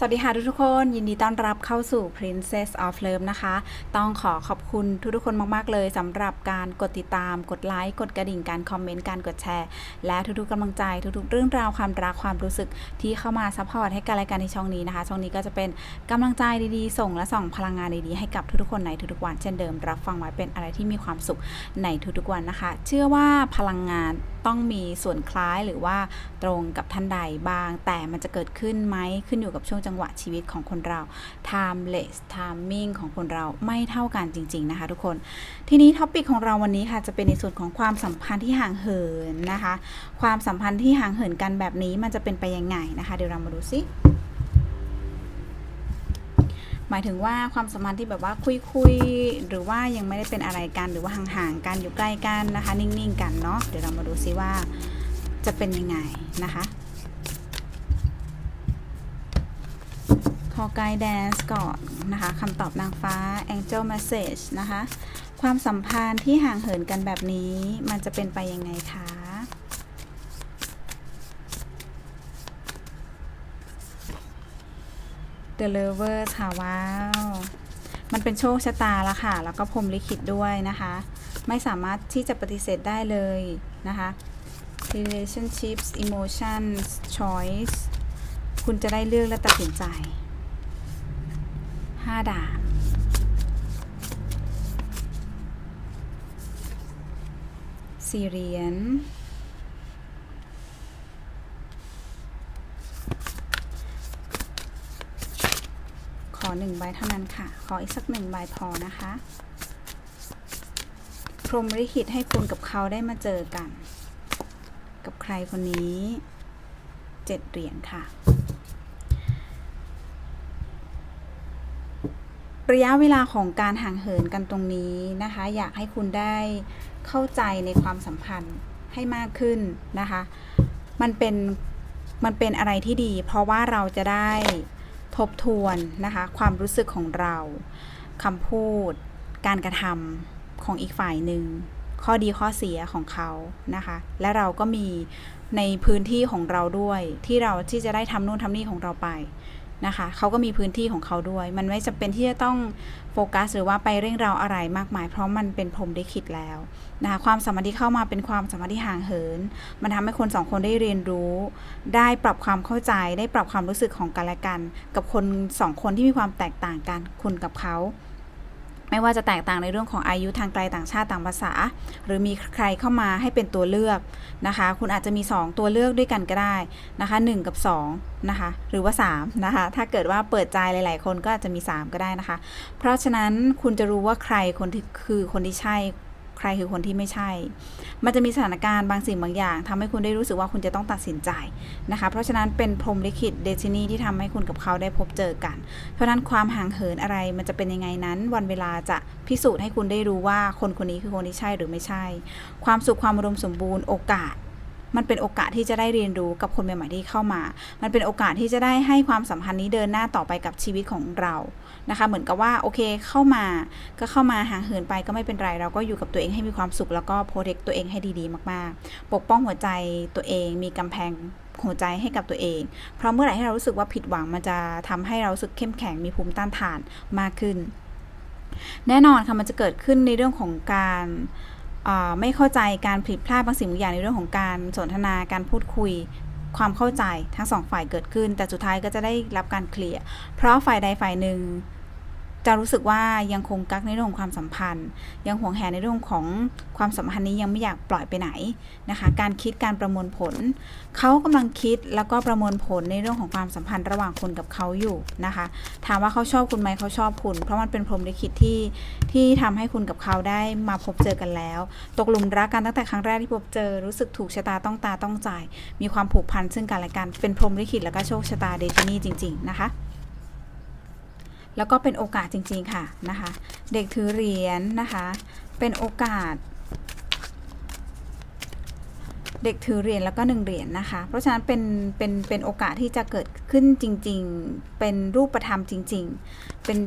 สวัสดีค่ะทุกๆคน ยินดีต้อนรับเข้าสู่ Princess of Love นะคะ ต้องขอขอบคุณทุกๆคนมาก ๆ เลยสำหรับการกดติดตาม กดไลค์ กดกระดิ่ง การคอมเมนต์ การกดแชร์ และทุกๆกำลังใจ ทุกๆ เรื่องราวความรักความรู้สึกที่เข้ามาซัพพอร์ตให้การรายการในช่องนี้นะคะ ช่องนี้ก็จะเป็นกำลังใจดีๆ ส่งและส่องพลังงานดีๆให้กับทุกๆคนในทุกๆวันเช่นเดิม รับฟังไว้เป็นอะไรที่มีความสุขในทุกๆวันนะคะ เชื่อว่าพลังงาน ต้องมีส่วนคล้ายหรือว่าตรงกับท่านใดบ้าง แต่มันจะเกิดขึ้นไหมขึ้นอยู่กับช่วงจังหวะชีวิตของคนเรา timeless timing ของคนเราไม่เท่ากันจริง ๆ นะคะ ทุกคน ทีนี้ท็อปิกของเราวันนี้ค่ะจะเป็นในส่วนของความสัมพันธ์ที่ห่างเหินนะคะ ความสัมพันธ์ที่ห่างเหินกันแบบนี้มันจะเป็นไปยังไงนะคะ เดี๋ยวเรามาดูซิ หมายถึงว่าความสัมพันธ์ที่แบบว่าคุยๆหรือว่ายังไม่ได้เป็นอะไรกันหรือว่าห่างๆกันอยู่ใกล้กันนะคะ นิ่งๆกันเนาะเดี๋ยวเรามาดูซิว่าจะเป็นยังไงนะคะขอไกด์แดนซ์ก่อนนะคะคำตอบนางฟ้า Angel Message นะคะ ความสัมพันธ์ที่ห่างเหินกันแบบนี้มันจะเป็นไปยังไงคะ The Lover ค่ะว้าว มันเป็นโชคชะตาละค่ะ แล้วก็พรมลิขิตด้วยนะคะ ไม่สามารถที่จะปฏิเสธได้เลยนะคะ relationships emotions choice คุณจะได้เลือกและตัดสินใจห้าดาบสี่เหรียญ อหนึ่งใบเท่านั้นค่ะ ขออีกสักหนึ่งใบพอนะคะ พรหมลิขิตให้คุณกับเขาได้มาเจอกัน กับใครคนนี้เจ็ดเหรียญค่ะ ระยะเวลาของการห่างเหินกันตรงนี้นะคะ อยากให้คุณได้เข้าใจในความสัมพันธ์ให้มากขึ้นนะคะ มันเป็นมันเป็นอะไรที่ดี เพราะว่าเราจะได้ ทบทวนนะคะความรู้สึกของเราคำพูด การกระทำของอีกฝ่ายหนึ่งข้อดีข้อเสียของเขานะคะ และเราก็มีในพื้นที่ของเราด้วยที่เราที่จะได้ทำนู่นทำนี่ของเราไป นะคะเขาก็มีพื้นที่ของเขาด้วย มันไม่จำเป็นที่จะต้องโฟกัสหรือว่าไปเร่งเราอะไรมากมาย เพราะมันเป็นพรมได้ขิดแล้วนะคะความสมพันธ์ที่เข้ามาเป็นความสมพันธ์ที่ห่างเหิน มันทำให้คนสองคนได้เรียนรู้ ได้ปรับความเข้าใจ ได้ปรับความรู้สึกของกันและกัน กับคนสองคนที่มีความแตกต่างกันคุณกับเขา ไม่ว่าจะแตกต่างในเรื่องของอายุทางไกลต่างชาติต่างภาษา หรือมีใครเข้ามาให้เป็นตัวเลือกนะคะ คุณอาจจะมี 2 ตัวเลือกด้วยกันก็ได้นะคะ 1 กับ2นะคะหรือว่า3นะคะถ้าเกิดว่าเปิดใจหลาย ๆ คนก็อาจจะมี 3 ก็ได้นะคะ เพราะฉะนั้นคุณจะรู้ว่าใครคนที่คือคนที่ใช่ ใครคือคนที่ไม่ใช่ มันจะมีสถานการณ์บางสิ่งบางอย่างทำให้คุณได้รู้สึกว่าคุณจะต้องตัดสินใจนะคะ เพราะฉะนั้นเป็นพรหมลิขิตเดซินีที่ทำให้คุณกับเขาได้พบเจอกัน เพราะฉะนั้นความห่างเหินอะไรมันจะเป็นยังไงนั้น วันเวลาจะพิสูจน์ให้คุณได้รู้ว่าคนคนนี้คือคนที่ใช่หรือไม่ใช่ ความสุขความอุดมสมบูรณ์โอกาส มันเป็นโอกาสที่จะได้เรียนรู้กับคนใหม่ๆที่เข้ามา มันเป็นโอกาสที่จะได้ให้ความสัมพันธ์นี้เดินหน้าต่อไปกับชีวิตของเรา นะคะ เหมือนกับว่าโอเคเข้ามา ก็เข้ามาห่างเหินไปก็ไม่เป็นไร เราก็อยู่กับตัวเองให้มีความสุขแล้วก็โปรเทคตัวเองให้ดีๆ มากๆ ปกป้องหัวใจตัวเอง มีกำแพงหัวใจให้กับตัวเอง เพราะเมื่อไหร่ที่เรารู้สึกว่าผิดหวังมันจะทำให้เราสึกเข้มแข็งมีภูมิต้านทานมากขึ้น แน่นอนค่ะมันจะเกิดขึ้นในเรื่องของการ ไม่เข้าใจการผิดพลาดบางสิ่งบางอย่างในเรื่องของการสนทนาการพูดคุยความเข้าใจทั้งสองฝ่ายเกิดขึ้น แต่สุดท้ายก็จะได้รับการเคลียร์เพราะฝ่ายใดฝ่ายหนึ่ง จะรู้สึกว่ายังคงกักในเรื่องของความสัมพันธ์ ยังห่วงแหนในเรื่องของความสัมพันธ์นี้ยังไม่อยากปล่อยไปไหนนะคะ การคิดการประมวลผล เขากำลังคิดแล้วก็ประมวลผลในเรื่องของความสัมพันธ์ระหว่างคุณกับเขาอยู่นะคะ ถามว่าเขาชอบคุณไหมเขาชอบคุณ เพราะมันเป็นพรหมลิขิตที่ที่ทำให้คุณกับเขาได้มาพบเจอกันแล้ว ตกหลุมรักกันตั้งแต่ครั้งแรกที่พบเจอรู้สึกถูกชะตาต้องตาต้องใจมีความผูกพันซึ่งกันและกันเป็นพรหมลิขิตแล้วก็โชคชะตาเดทินีจริง ๆ นะคะ แล้วก็เป็นโอกาสจริงๆค่ะนะคะ เด็กถือเหรียญนะคะ เป็นโอกาส เด็กถือเหรียญแล้วก็หนึ่งเหรียญนะคะ เพราะฉะนั้นเป็นเป็นเป็นโอกาสที่จะเกิดขึ้นจริง ๆ เป็นรูปธรรมจริง ๆ เป็น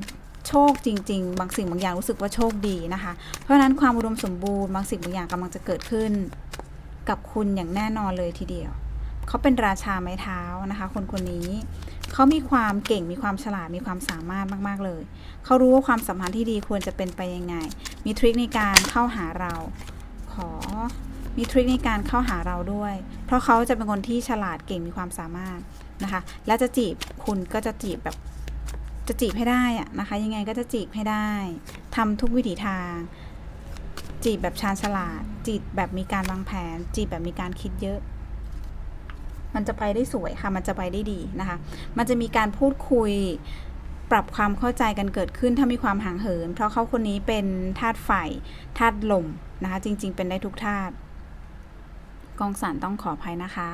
โชคจริง ๆ บางสิ่งบางอย่างรู้สึกว่าโชคดีนะคะ เพราะฉะนั้นความอุดมสมบูรณ์บางสิ่งบางอย่างกำลังจะเกิดขึ้น กับคุณอย่างแน่นอนเลยทีเดียว เขาเป็นราชาไม้เท้านะคะ คนคนนี้ เขามีความเก่งมีความฉลาดมีความสามารถมาก ๆ เลย เขารู้ว่าความสัมพันธ์ที่ดีควรจะเป็นไปยังไง มีทริคในการเข้าหาเรา ขอมีทริคในการเข้าหาเราด้วย เพราะเขาจะเป็นคนที่ฉลาดเก่งมีความสามารถนะคะ และจะจีบคุณก็จะจีบแบบจะจีบให้ได้อะนะคะ ยังไงก็จะจีบให้ได้ทำทุกวิถีทาง จีบแบบชาญฉลาด จีบแบบมีการวางแผน จีบแบบมีการคิดเยอะ มันจะไปได้สวยค่ะ มันจะไปได้ดีนะคะ มันจะมีการพูดคุยปรับความเข้าใจกันเกิดขึ้นถ้ามีความห่างเหิน เพราะเขาคนนี้เป็นธาตุไฟธาตุลมนะคะ จริง ๆ เป็นได้ทุกธาตุกองสารต้องขออภัยนะคะ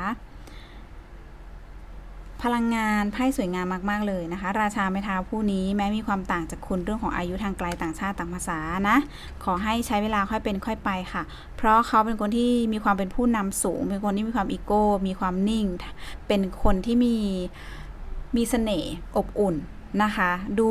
พลังงานไพ่สวยงามมาก ๆ เลยนะคะ ราชาไม้เท้าผู้นี้แม้มีความต่างจากคุณเรื่องของอายุทางไกลต่างชาติต่างภาษานะ ขอให้ใช้เวลาค่อยเป็นค่อยไปค่ะ เพราะเขาเป็นคนที่มีความเป็นผู้นำสูง เป็นคนที่มีความอีโก้ มีความนิ่ง เป็นคนที่มีมีเสน่ห์อบอุ่น นะคะ ดู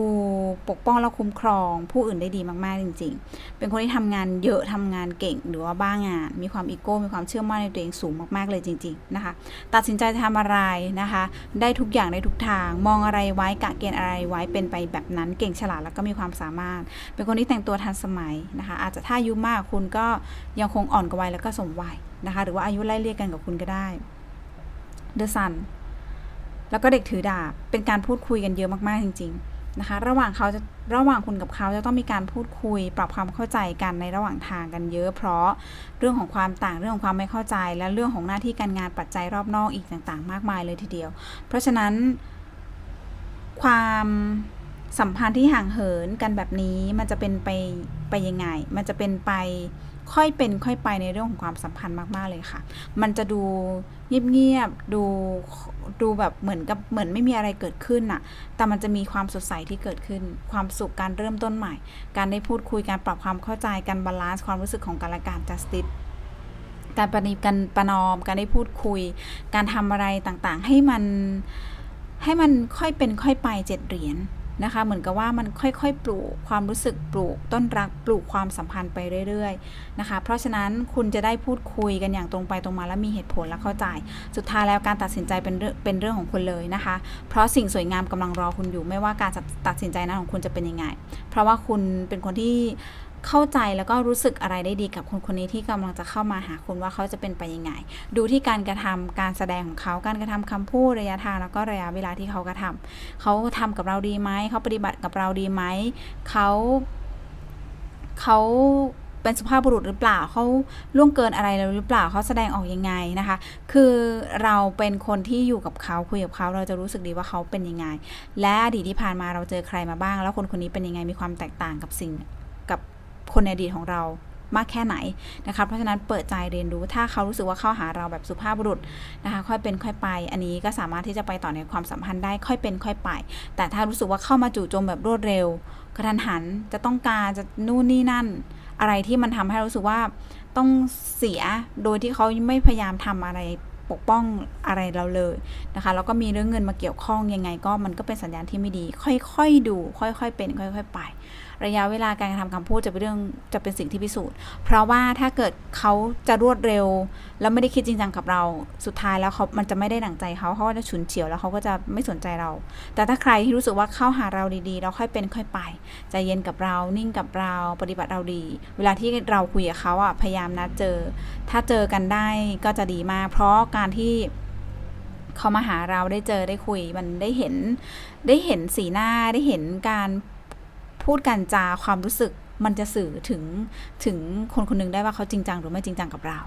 ปกป้องและคุ้มครองผู้อื่นได้ดีมากๆจริง ๆ เป็นคนที่ทำงานเยอะทำงานเก่ง หรือว่าบ้างาน มีความอีโก้ มีความเชื่อมั่นในตัวเองสูงมากๆเลยจริง ๆ นะคะ ตัดสินใจจะทำอะไรนะคะ ได้ทุกอย่างได้ทุกทาง มองอะไรไว้กะเกณฑ์อะไรไว้เป็นไปแบบนั้นเก่งฉลาดแล้วก็มีความสามารถ เป็นคนที่แต่งตัวทันสมัยนะคะ อาจจะถ้าอายุมากคุณก็ยังคงอ่อนกว่าวัยแล้วก็สมวัยนะคะ หรือว่าอายุไล่เรียกกันกับคุณก็ได้ The Sun แล้วก็เด็กถือดาบ เป็นการพูดคุยกันเยอะมากๆจริง ๆนะคะ ระหว่างเขาจะระหว่างคุณกับเขาจะต้องมีการพูดคุย ปรับความเข้าใจกันในระหว่างทางกันเยอะ เพราะเรื่องของความต่างเรื่องของความไม่เข้าใจ และเรื่องของหน้าที่การงานปัจจัยรอบนอกอีกต่าง ๆ มากมายเลยทีเดียว เพราะฉะนั้น ความสัมพันธ์ที่ห่างเหินกันแบบนี้มันจะเป็นไปไปยังไง มันจะเป็นไป ค่อยเป็นค่อยไปในเรื่องของความสัมพันธ์มากๆเลยค่ะ มันจะดูเงียบๆ ดูดูแบบเหมือนกับเหมือนไม่มีอะไรเกิดขึ้นน่ะ แต่มันจะมีความสดใสที่เกิดขึ้น ความสุขการเริ่มต้นใหม่ การได้พูดคุยการปรับความเข้าใจการบาลานซ์ความรู้สึกของกันและกัน justice การประนีกันประนอม การได้พูดคุย การทำอะไรต่างๆ ให้มันให้มันค่อยเป็นค่อยไปเจ็ดเหรียญ นะคะ เหมือนกับว่ามันค่อยๆ ปลูกความรู้สึกปลูกต้นรักปลูกความสัมพันธ์ไปเรื่อยๆนะคะ เพราะฉะนั้นคุณจะได้พูดคุยกันอย่างตรงไปตรงมาและมีเหตุผลและเข้าใจ สุดท้ายแล้วการตัดสินใจเป็นเรื่องเป็นเรื่องของคุณเลยนะคะ เพราะสิ่งสวยงามกำลังรอคุณอยู่ ไม่ว่าการตัดสินใจนั้นของคุณจะเป็นยังไง เพราะว่าคุณเป็นคนที่ เข้าใจแล้วก็รู้สึกอะไรได้ดีกับคนคนนี้ที่กำลังจะเข้ามาหาคุณว่าเขาจะเป็นไปยังไง ดูที่การกระทำการแสดงของเขาการกระทำคำพูดระยะทางแล้วก็ระยะเวลาที่เขากระทำเขาทำกับเราดีไหมเขาปฏิบัติกับเราดีไหมเขาเขาเป็นสุภาพบุรุษหรือเปล่าเขาล่วงเกินอะไรเราหรือเปล่าเขาแสดงออกยังไงนะคะ คือเราเป็นคนที่อยู่กับเขาคุยกับเขาเราจะรู้สึกดีว่าเขาเป็นยังไง และอดีตที่ผ่านมาเราเจอใครมาบ้าง แล้วคนคนนี้เป็นยังไงมีความแตกต่างกับสิ่ง คนในอดีตของเรามากแค่ไหนนะคะ เพราะฉะนั้นเปิดใจเรียนรู้ ถ้าเขารู้สึกว่าเข้าหาเราแบบสุภาพบุรุษนะคะ ค่อยเป็นค่อยไป อันนี้ก็สามารถที่จะไปต่อในความสัมพันธ์ได้ค่อยเป็นค่อยไป แต่ถ้ารู้สึกว่าเข้ามาจู่โจมแบบรวดเร็ว กระทันหัน จะต้องการจะนู่นนี่นั่น อะไรที่มันทำให้รู้สึกว่าต้องเสีย โดยที่เขาไม่พยายามทำอะไรปกป้องอะไรเราเลยนะคะ แล้วก็มีเรื่องเงินมาเกี่ยวข้องยังไงก็มันก็เป็นสัญญาณที่ไม่ดี ค่อยๆดู ค่อยๆเป็น ค่อย ๆ ไประยะเวลาการกระทำคำพูดจะเป็นเรื่องจะเป็นสิ่งที่พิสูจน์ เพราะว่าถ้าเกิดเขาจะรวดเร็ว แล้วไม่ได้คิดจริงจังกับเราสุดท้ายแล้วเขามันจะไม่ได้ดั่งใจเขาเขาก็จะฉุนเฉียวแล้วเขาก็จะไม่สนใจเรา แต่ถ้าใครที่รู้สึกว่าเข้าหาเราดีๆแล้วค่อยเป็นค่อยไปใจเย็นกับเรานิ่งกับเราปฏิบัติเราดี เวลาที่เราคุยกับเขาอะพยายามนัดเจอ ถ้าเจอกันได้ก็จะดีมาก เพราะการที่เขามาหาเราได้เจอได้คุยมันได้เห็นได้เห็นสีหน้าได้เห็นการ พูดกันจาความรู้สึกมันจะสื่อถึงถึงคนคนหนึงได้ว่าเขาจริงจังหรือไม่จริงจังกับเรา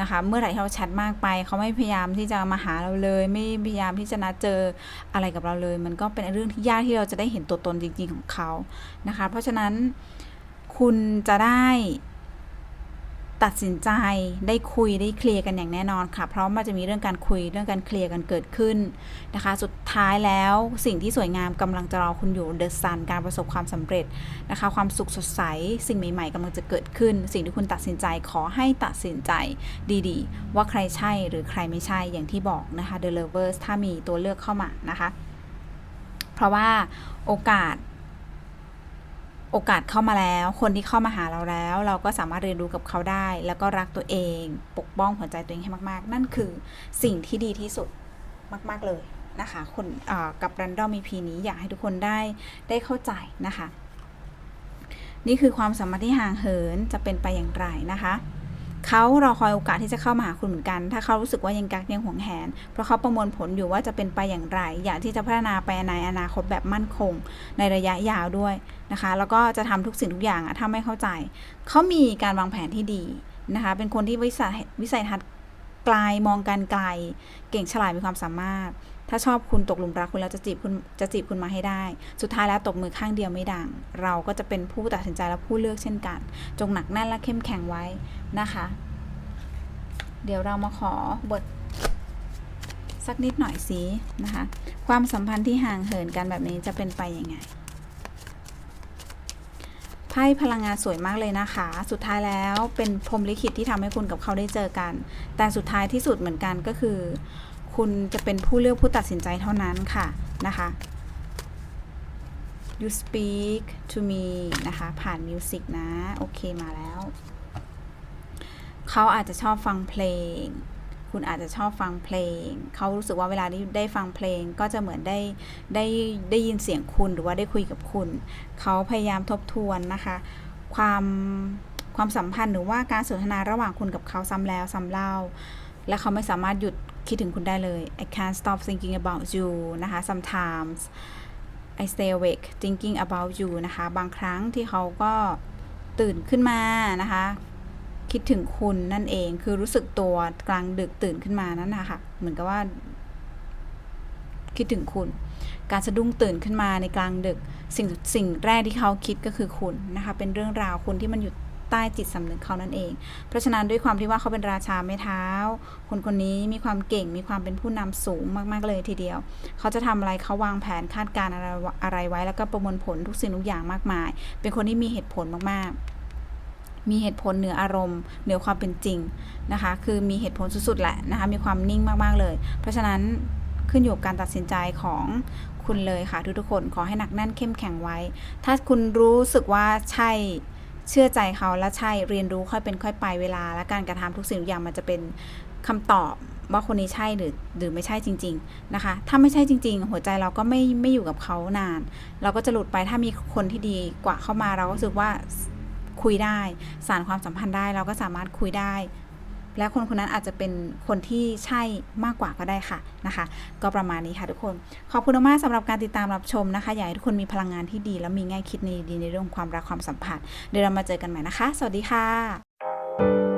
นะคะ เมื่อไหร่ที่เราแชทมากไป เขาไม่พยายามที่จะมาหาเราเลย ไม่พยายามที่จะนัดเจออะไรกับเราเลย มันก็เป็นเรื่องที่ยากที่เราจะได้เห็นตัวตนจริง ๆของเขานะคะ เพราะฉะนั้นคุณจะได้ ตัดสินใจได้คุยได้เคลียร์กันอย่างแน่นอนค่ะ เพราะมันจะมีเรื่องการคุยเรื่องการเคลียร์กันเกิดขึ้นนะคะ สุดท้ายแล้วสิ่งที่สวยงามกำลังจะรอคุณอยู่เดอะซันการประสบความสำเร็จนะคะ ความสุขสดใสสิ่งใหม่ๆกำลังจะเกิดขึ้น สิ่งที่คุณตัดสินใจขอให้ตัดสินใจดีๆ ว่าใครใช่หรือใครไม่ใช่อย่างที่บอกนะคะ The Lovers ถ้ามีตัวเลือกเข้ามานะคะ เพราะว่าโอกาส โอกาสเข้ามาแล้ว คนที่เข้ามาหาเราแล้ว เราก็สามารถเรียนรู้กับเขาได้ แล้วก็รักตัวเอง ปกป้องหัวใจตัวเองให้มาก ๆ นั่นคือสิ่งที่ดีที่สุดมาก ๆ เลยนะคะคนเอ่อกับ Random EP นี้อยากให้ทุกคนได้ได้เข้าใจนะคะ นี่คือความสามพันธ์ที่ห่างเหินจะเป็นไปอย่างไรนะคะ เขารอคอยโอกาสที่จะเข้ามาหาคุณเหมือนกัน ถ้าเขารู้สึกว่ายังกักยังหวงแหน เพราะเขาประมวลผลอยู่ว่าจะเป็นไปอย่างไร อยากที่จะพัฒนาไปในอนาคตแบบมั่นคง ในระยะยาวด้วยนะคะ แล้วก็จะทำทุกสิ่งทุกอย่างอะถ้าไม่เข้าใจ เขามีการวางแผนที่ดีนะคะ เป็นคนที่วิสัยวิสัยทัศน์ไกลมองการไกล เก่งฉลาดมีความสามารถ ถ้าชอบคุณตกหลุมรักคุณแล้วจะจีบคุณจะจีบคุณมาให้ได้ สุดท้ายแล้วตบมือข้างเดียวไม่ดัง เราก็จะเป็นผู้ตัดสินใจและผู้เลือกเช่นกัน จงหนักแน่นและเข้มแข็งไว้นะคะ เดี๋ยวเรามาขอบทสักนิดหน่อยสินะคะ ความสัมพันธ์ที่ห่างเหินกันแบบนี้จะเป็นไปยังไงไพ่พลังงานสวยมากเลยนะคะ สุดท้ายแล้วเป็นพรหมลิขิตที่ทำให้คุณกับเขาได้เจอกัน แต่สุดท้ายที่สุดเหมือนกันก็คือ คุณจะเป็นผู้เลือกผู้ตัดสินใจเท่านั้นค่ะนะคะ you speak to me นะคะ ผ่านมิวสิกนะ โอเคมาแล้ว เขาอาจจะชอบฟังเพลง คุณอาจจะชอบฟังเพลง เขารู้สึกว่าเวลาที่ได้ฟังเพลงก็จะเหมือนได้ได้ได้ยินเสียงคุณหรือว่าได้คุยกับคุณ เขาพยายามทบทวนนะคะ ความความสัมพันธ์หรือว่าการสนทนาระหว่างคุณกับเขาซ้ำแล้วซ้ำเล่า และเขาไม่สามารถหยุด คิดถึงคุณได้เลย I can't stop thinking about you นะคะ sometimes I stay awake thinking about you นะคะ บางครั้งที่เขาก็ตื่นขึ้นมานะคะ คิดถึงคุณนั่นเอง คือรู้สึกตัวกลางดึกตื่นขึ้นมานั่นนะคะเหมือนกับว่า คิดถึงคุณ การสะดุ้งตื่นขึ้นมาในกลางดึก สิ่งสิ่งแรกที่เขาคิดก็คือคุณนะคะ เป็นเรื่องราวคุณที่มันอยู่ ต้จิตสำนึกเขานั่นเอง เพราะฉะนั้นด้วยความที่ว่าเขาเป็นราชาไม้เท้า คนคนนี้มีความเก่งมีความเป็นผู้นำสูงมาก ๆ เลยทีเดียว เขาจะทำอะไรเขาวางแผนคาดการณ์อะไรอะไรไว้ แล้วก็ประมวลผลทุกสิ่งทุกอย่างมากมาย เป็นคนที่มีเหตุผลมากๆมีเหตุผลเหนืออารมณ์ เหนือความเป็นจริงนะคะ คือมีเหตุผลสุดๆแหละนะคะ มีความนิ่งมากๆเลย เพราะฉะนั้นขึ้นอยู่กับการตัดสินใจของคุณเลยค่ะทุกๆคนขอให้หนักแน่นเข้มแข็งไว้ ถ้าคุณรู้สึกว่าใช่ เชื่อใจเขาและใช่เรียนรู้ค่อยเป็นค่อยไปเวลา และการกระทำทุกสิ่งทุกอย่างมันจะเป็นคำตอบว่าคนนี้ใช่หรือหรือไม่ใช่จริง ๆนะคะ ถ้าไม่ใช่จริง ๆ หัวใจเราก็ไม่ไม่อยู่กับเขานาน เราก็จะหลุดไปถ้ามีคนที่ดีกว่าเข้ามาเราก็รู้สึกว่าคุยได้ สารความสัมพันธ์ได้เราก็สามารถคุยได้ และคนคนนั้นอาจจะเป็นคนที่ใช่มากกว่าก็ได้ค่ะนะคะ ก็ประมาณนี้ค่ะทุกคน ขอบคุณมากสำหรับการติดตามรับชมนะคะ อยากให้ทุกคนมีพลังงานที่ดี และมีง่ายคิดในดีในเรื่องความรักความสัมพันธ์เดี๋ยวเรามาเจอกันใหม่นะคะ สวัสดีค่ะ